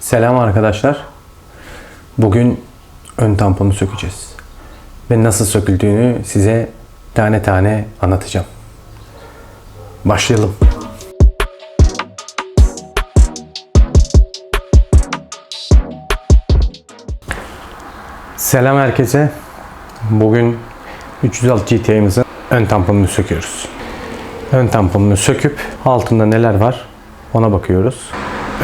Selam arkadaşlar. Bugün ön tamponu sökeceğiz. Ve nasıl söküldüğünü size tane tane anlatacağım. Başlayalım. Selam herkese. Bugün 306 GT'imizin ön tamponunu söküyoruz. Ön tamponunu söküp altında neler var ona bakıyoruz.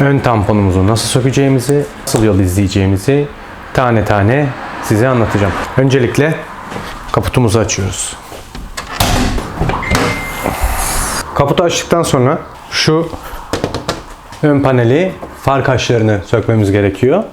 Ön tamponumuzu nasıl sökeceğimizi, nasıl yol izleyeceğimizi tane tane size anlatacağım. Öncelikle kaputumuzu açıyoruz. Kaputu açtıktan sonra şu ön paneli far kaşlarını sökmemiz gerekiyor.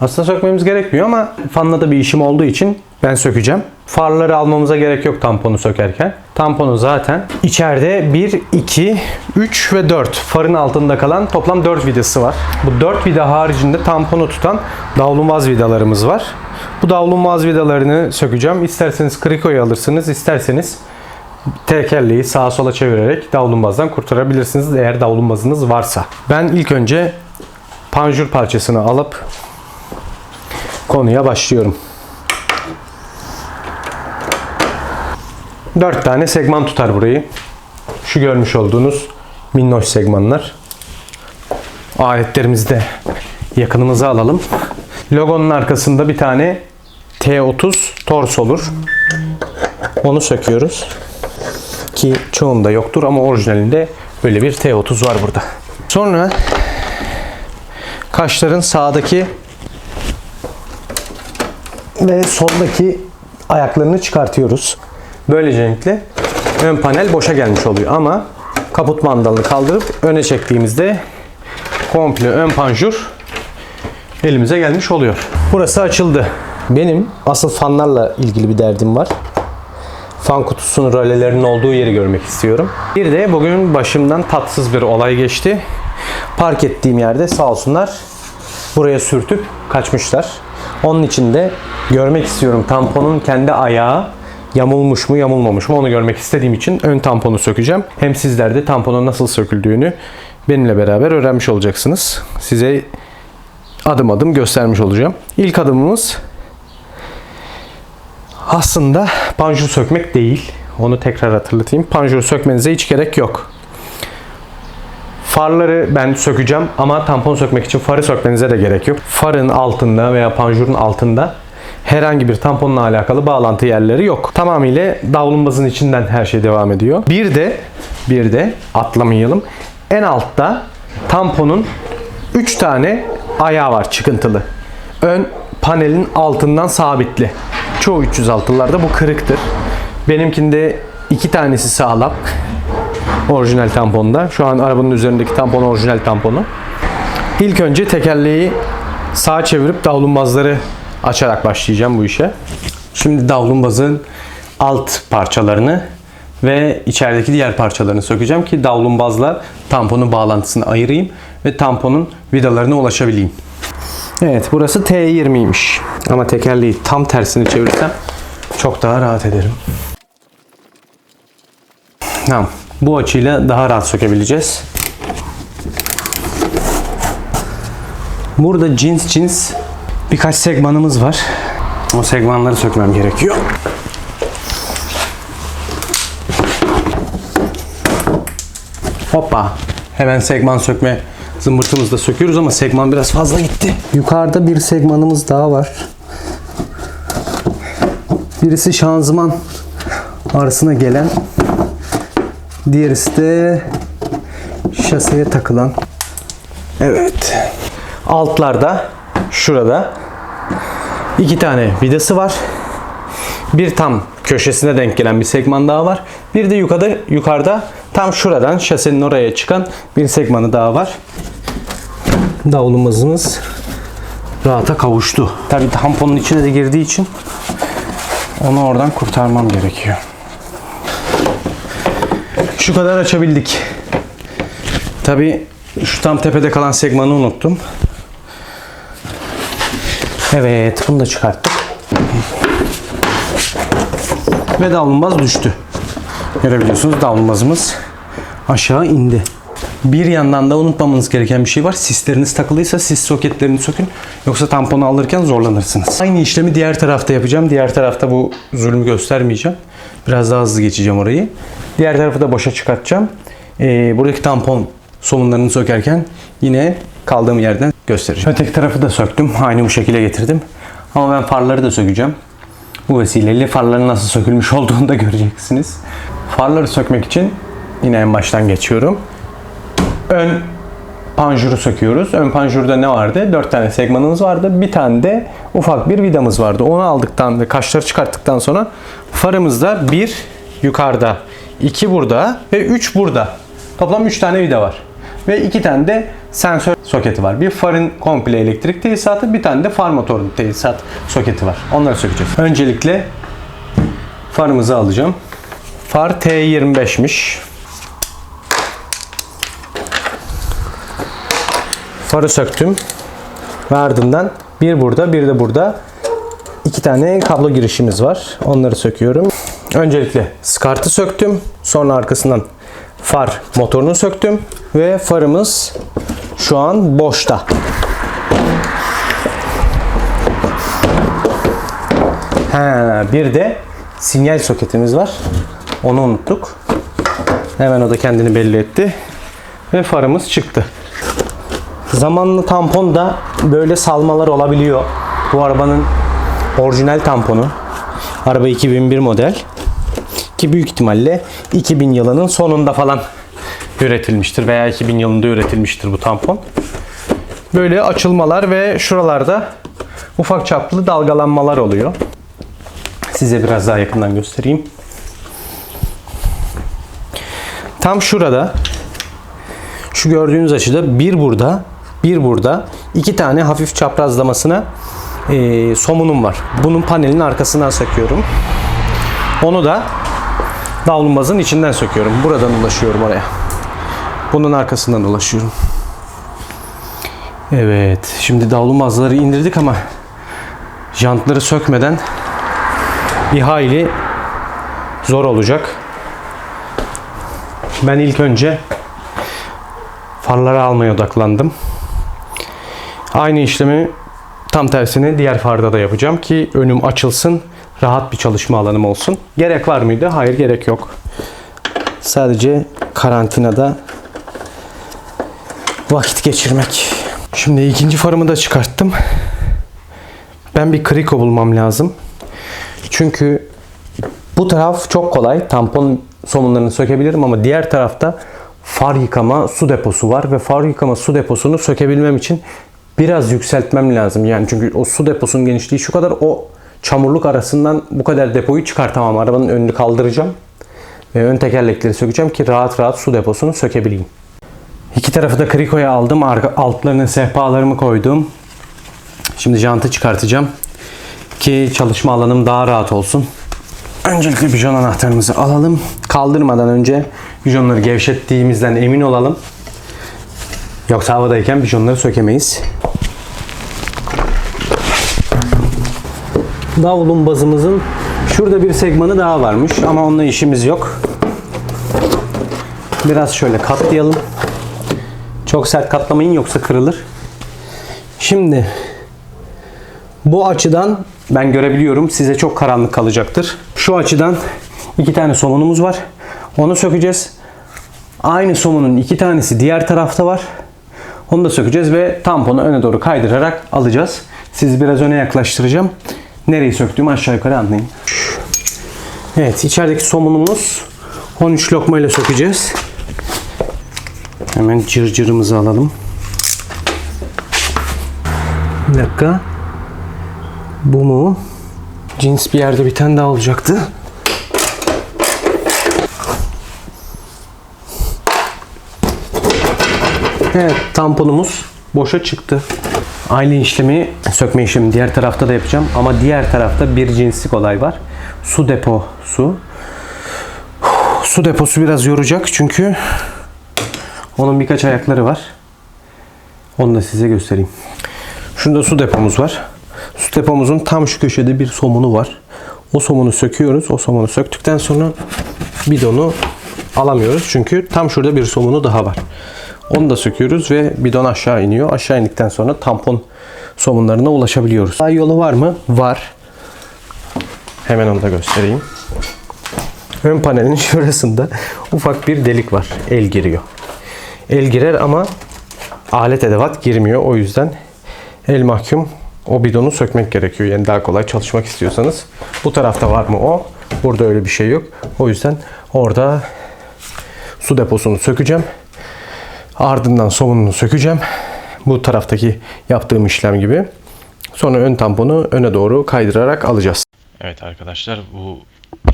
Aslında sökmemiz gerekmiyor ama fanla da bir işim olduğu için ben sökeceğim. Farları almamıza gerek yok tamponu sökerken. Tamponu zaten içeride 1, 2, 3 ve 4 farın altında kalan toplam 4 vidası var. Bu 4 vida haricinde tamponu tutan davlumbaz vidalarımız var. Bu davlumbaz vidalarını sökeceğim. İsterseniz krikoyu alırsınız, isterseniz tekerleği sağa sola çevirerek davlumbazdan kurtarabilirsiniz eğer davlumbazınız varsa. Ben ilk önce panjur parçasını alıp konuya başlıyorum. 4 tane segman tutar burayı. Şu görmüş olduğunuz minnoş segmanlar. Aletlerimizi de yakınımıza alalım. Logonun arkasında bir tane T30 tors olur. Onu söküyoruz. Ki çoğunda yoktur ama orijinalinde böyle bir T30 var burada. Sonra kaşların sağdaki ve soldaki ayaklarını çıkartıyoruz. Böylelikle ön panel boşa gelmiş oluyor ama kaput mandalını kaldırıp öne çektiğimizde komple ön panjur elimize gelmiş oluyor. Burası açıldı. Benim asıl fanlarla ilgili bir derdim var. Fan kutusunun rölelerinin olduğu yeri görmek istiyorum. Bir de bugün başımdan tatsız bir olay geçti. Park ettiğim yerde sağ olsunlar buraya sürtüp kaçmışlar. Onun için de görmek istiyorum tamponun kendi ayağı yamulmuş mu yamulmamış mı onu görmek istediğim için ön tamponu sökeceğim. Hem sizler de tamponun nasıl söküldüğünü benimle beraber öğrenmiş olacaksınız. Size adım adım göstermiş olacağım. İlk adımımız aslında panjur sökmek değil. Onu tekrar hatırlatayım. Panjur sökmenize hiç gerek yok. Farları ben sökeceğim ama tampon sökmek için farı sökmenize de gerek yok. Farın altında veya panjurun altında herhangi bir tamponla alakalı bağlantı yerleri yok. Tamamıyla davlumbazın içinden her şey devam ediyor. Bir de bir de atlamayalım. En altta tamponun 3 tane ayağı var çıkıntılı. Ön panelin altından sabitli. Çoğu 306'larda bu kırıktır. Benimkinde iki tanesi sağlam. Orijinal tamponda. Şu an arabanın üzerindeki tampon orijinal tamponu. İlk önce tekerleği sağa çevirip davlumbazları açarak başlayacağım bu işe. Şimdi davlumbazın alt parçalarını ve içerideki diğer parçalarını sökeceğim ki davlumbazla tamponun bağlantısını ayırayım ve tamponun vidalarına ulaşabileyim. Evet burası T20'ymiş. Ama tekerleği tam tersini çevirsem çok daha rahat ederim. Tamam. Bu açıyla daha rahat sökebileceğiz. Burada cins cins birkaç segmanımız var. O segmanları sökmem gerekiyor. Hoppa. Hemen segman sökme zımbırtımızı da söküyoruz ama segman biraz fazla gitti. Yukarıda bir segmanımız daha var. Birisi şanzıman arasına gelen Diğerisi de şaseye takılan. Evet. Altlarda şurada iki tane vidası var. Bir tam köşesine denk gelen bir segman daha var. Bir de yukarıda yukarıda tam şuradan şasenin oraya çıkan bir segmanı daha var. Davlumuzumuz rahata kavuştu. Tabii tamponun içine de girdiği için onu oradan kurtarmam gerekiyor. Şu kadar açabildik. Tabi şu tam tepede kalan segmanı unuttum. Evet bunu da çıkarttık. Ve davlumbaz düştü. Görebiliyorsunuz davlumbazımız aşağı indi. Bir yandan da unutmamanız gereken bir şey var. Sisleriniz takılıysa sis soketlerini sökün. Yoksa tamponu alırken zorlanırsınız. Aynı işlemi diğer tarafta yapacağım. Diğer tarafta bu zulmü göstermeyeceğim. Biraz daha hızlı geçeceğim orayı. Diğer tarafı da boşa çıkartacağım. Ee, buradaki tampon somunlarını sökerken yine kaldığım yerden göstereceğim. Öteki tarafı da söktüm. Aynı bu şekilde getirdim. Ama ben farları da sökeceğim. Bu vesileyle farların nasıl sökülmüş olduğunu da göreceksiniz. Farları sökmek için yine en baştan geçiyorum. Ön panjuru söküyoruz. Ön panjurda ne vardı? 4 tane segmanımız vardı. Bir tane de ufak bir vidamız vardı. Onu aldıktan ve kaşları çıkarttıktan sonra farımızda bir yukarıda, iki burada ve 3 burada. Toplam 3 tane vida var. Ve 2 tane de sensör soketi var. Bir farın komple elektrik tesisatı, bir tane de far motorun tesisat soketi var. Onları sökeceğiz. Öncelikle farımızı alacağım. Far T25'miş. Farı söktüm. Ve ardından bir burada bir de burada iki tane kablo girişimiz var. Onları söküyorum. Öncelikle skartı söktüm. Sonra arkasından far motorunu söktüm. Ve farımız şu an boşta. Ha, bir de sinyal soketimiz var. Onu unuttuk. Hemen o da kendini belli etti. Ve farımız çıktı. Zamanlı tampon da böyle salmalar olabiliyor. Bu arabanın orijinal tamponu. Araba 2001 model. Ki büyük ihtimalle 2000 yılının sonunda falan üretilmiştir veya 2000 yılında üretilmiştir bu tampon. Böyle açılmalar ve şuralarda ufak çaplı dalgalanmalar oluyor. Size biraz daha yakından göstereyim. Tam şurada şu gördüğünüz açıda bir burada, bir burada iki tane hafif çaprazlamasına e, somunum var. Bunun panelin arkasından söküyorum. Onu da davlumbazın içinden söküyorum. Buradan ulaşıyorum oraya. Bunun arkasından ulaşıyorum. Evet. Şimdi davlumbazları indirdik ama jantları sökmeden bir hayli zor olacak. Ben ilk önce farları almaya odaklandım. Aynı işlemi tam tersini diğer farda da yapacağım ki önüm açılsın, rahat bir çalışma alanım olsun. Gerek var mıydı? Hayır, gerek yok. Sadece karantinada vakit geçirmek. Şimdi ikinci farımı da çıkarttım. Ben bir kriko bulmam lazım. Çünkü bu taraf çok kolay. Tampon somunlarını sökebilirim ama diğer tarafta far yıkama su deposu var ve far yıkama su deposunu sökebilmem için biraz yükseltmem lazım. Yani çünkü o su deposunun genişliği şu kadar o çamurluk arasından bu kadar depoyu çıkartamam. Arabanın önünü kaldıracağım ve ön tekerlekleri sökeceğim ki rahat rahat su deposunu sökebileyim. İki tarafı da krikoya aldım. Altlarına sehpalarımı koydum. Şimdi jantı çıkartacağım ki çalışma alanım daha rahat olsun. Öncelikle bijon anahtarımızı alalım. Kaldırmadan önce bijonları gevşettiğimizden emin olalım. Yoksa havadayken bijonları sökemeyiz. Davulun bazımızın şurada bir segmanı daha varmış ama onunla işimiz yok. Biraz şöyle katlayalım. Çok sert katlamayın yoksa kırılır. Şimdi bu açıdan ben görebiliyorum. Size çok karanlık kalacaktır. Şu açıdan iki tane somunumuz var. Onu sökeceğiz. Aynı somunun iki tanesi diğer tarafta var. Onu da sökeceğiz ve tamponu öne doğru kaydırarak alacağız. Sizi biraz öne yaklaştıracağım. Nereyi söktüğümü aşağı yukarı anlayın. Evet içerideki somunumuz 13 lokma ile sökeceğiz. Hemen cırcırımızı alalım. Bir dakika. Bu mu? Cins bir yerde bir tane daha olacaktı. Evet tamponumuz boşa çıktı. Aynı işlemi sökme işlemi diğer tarafta da yapacağım ama diğer tarafta bir cinslik olay var. Su deposu. Su deposu biraz yoracak çünkü onun birkaç ayakları var. Onu da size göstereyim. Şurada su depomuz var. Su depomuzun tam şu köşede bir somunu var. O somunu söküyoruz. O somunu söktükten sonra bidonu alamıyoruz. Çünkü tam şurada bir somunu daha var. Onu da söküyoruz ve bidon aşağı iniyor. Aşağı indikten sonra tampon somunlarına ulaşabiliyoruz. Daha yolu var mı? Var. Hemen onu da göstereyim. Ön panelin şurasında ufak bir delik var. El giriyor. El girer ama alet edevat girmiyor. O yüzden el mahkum o bidonu sökmek gerekiyor. Yani daha kolay çalışmak istiyorsanız. Bu tarafta var mı o? Burada öyle bir şey yok. O yüzden orada su deposunu sökeceğim. Ardından somununu sökeceğim. Bu taraftaki yaptığım işlem gibi. Sonra ön tamponu öne doğru kaydırarak alacağız. Evet arkadaşlar bu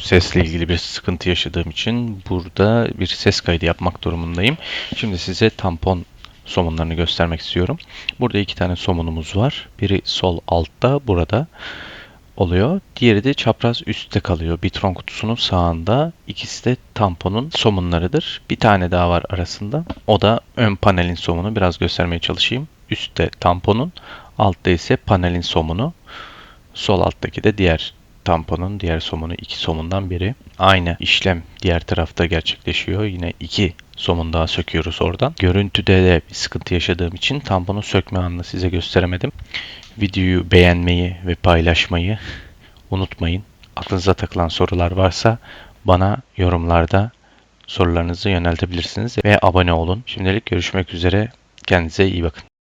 sesle ilgili bir sıkıntı yaşadığım için burada bir ses kaydı yapmak durumundayım. Şimdi size tampon somunlarını göstermek istiyorum. Burada iki tane somunumuz var. Biri sol altta burada oluyor. Diğeri de çapraz üstte kalıyor. Bitron kutusunun sağında. İkisi de tamponun somunlarıdır. Bir tane daha var arasında. O da ön panelin somunu. Biraz göstermeye çalışayım. Üstte tamponun, altta ise panelin somunu. Sol alttaki de diğer tamponun diğer somunu iki somundan biri. Aynı işlem diğer tarafta gerçekleşiyor. Yine iki somun daha söküyoruz oradan. Görüntüde de bir sıkıntı yaşadığım için tamponu sökme anını size gösteremedim. Videoyu beğenmeyi ve paylaşmayı unutmayın. Aklınıza takılan sorular varsa bana yorumlarda sorularınızı yöneltebilirsiniz ve abone olun. Şimdilik görüşmek üzere. Kendinize iyi bakın.